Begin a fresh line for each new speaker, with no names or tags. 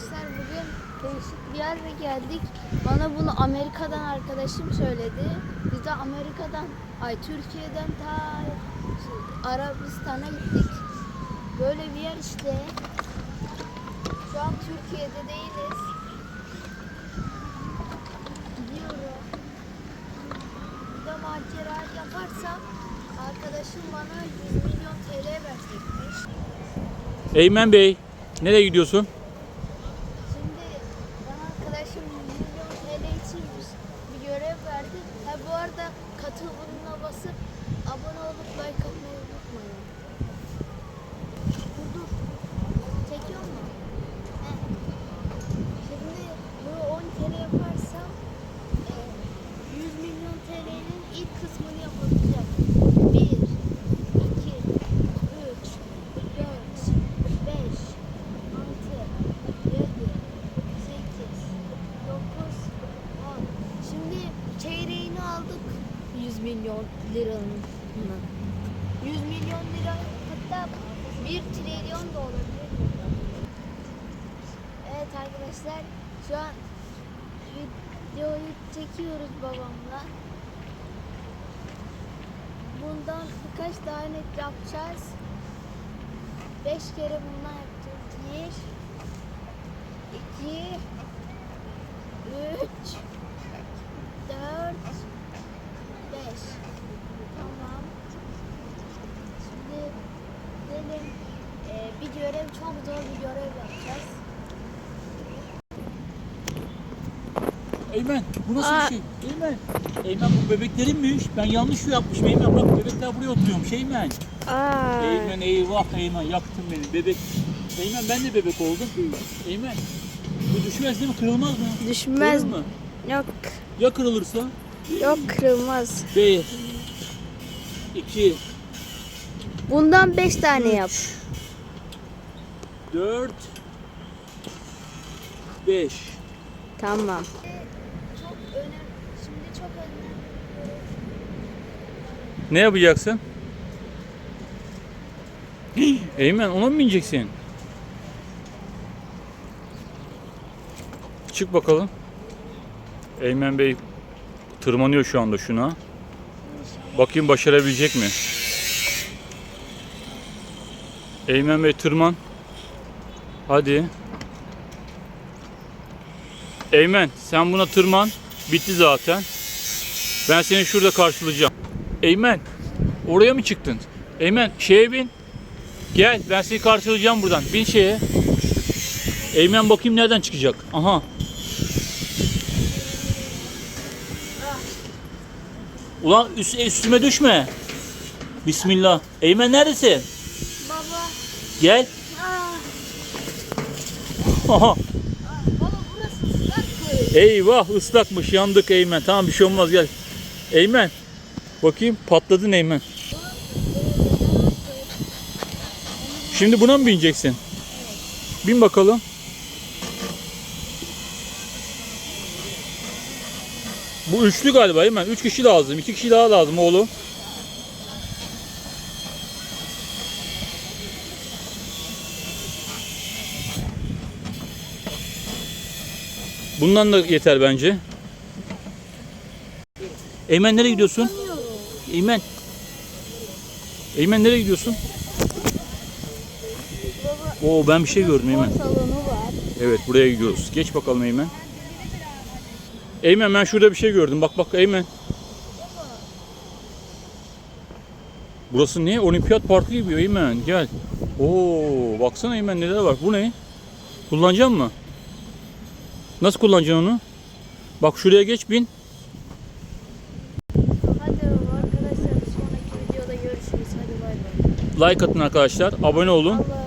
arkadaşlar bugün değişik bir yere geldik. Bana bunu Amerika'dan arkadaşım söyledi. Biz de Amerika'dan, ay Türkiye'den ta Arabistan'a gittik. Böyle bir yer işte. Şu an Türkiye'de değiliz. Gidiyorum. Burada macera yaparsam arkadaşım bana 100 milyon TL verecekmiş.
Eymen Bey, nereye gidiyorsun?
Şimdi bana arkadaşım 100 milyon TL için bir- bir görev verdi. Ha bu arada katıl butonuna basıp abone olup like atmayı unutmayın. Milyon liranın. 100 milyon lira hatta 1 trilyon da olabilir. Evet arkadaşlar şu an videoyu çekiyoruz babamla. Bundan birkaç tane yapacağız. 5 kere bundan yapacağız. 1 2 3 4 5 Tamam. Şimdi gidelim. Ee, bir görev çok zor bir görev yapacağız.
Eymen, bu nasıl
Aa.
bir şey? Eymen. Eymen bu bebeklerinmiş. Ben yanlış şey yapmışım Eymen. Bak bebekler buraya oturuyormuş Eymen.
Aa.
Eymen eyvah Eymen yaktın beni bebek. Eymen ben de bebek oldum. Eymen. Bu düşmez değil mi? Kırılmaz mı?
Düşmez.
Kırılır mı?
Yok.
Ya kırılırsa?
Yok kırılmaz.
Bir. iki,
Bundan 5 tane yap.
Dört. Beş.
Tamam. Çok önemli. Şimdi çok önemli.
Ne yapacaksın? Eymen ona mı bineceksin? Çık bakalım. Eymen Bey tırmanıyor şu anda şuna. Bakayım başarabilecek mi? Eymen Bey tırman. Hadi. Eymen sen buna tırman. Bitti zaten. Ben seni şurada karşılayacağım. Eymen oraya mı çıktın? Eymen şeye bin. Gel ben seni karşılayacağım buradan. Bin şeye. Eymen bakayım nereden çıkacak. Aha. Ulan üst, üstüme düşme. Bismillah. Eymen neredesin?
Baba.
Gel. Aha. Eyvah ıslakmış yandık Eymen. Tamam bir şey olmaz gel. Eymen. Bakayım patladın Eymen. Şimdi buna mı bineceksin? Bin bakalım. Bu üçlü galiba Eymen. Üç kişi lazım. iki kişi daha lazım oğlum. Bundan da yeter bence. Eymen nereye gidiyorsun? Eymen. Eymen nereye gidiyorsun? Oo ben bir şey gördüm Eymen. Evet buraya gidiyoruz. Geç bakalım Eymen. Eymen ben şurada bir şey gördüm. Bak bak Eymen. Burası ne? Olimpiyat Parkı gibi Eymen. Gel. Oo baksana Eymen neler var. Bu ne? Kullanacak mı? Nasıl kullanacaksın onu? Bak şuraya geç bin.
Hadi arkadaşlar sonraki videoda görüşürüz. Hadi bay bay.
Like atın arkadaşlar. Abone olun.
Allah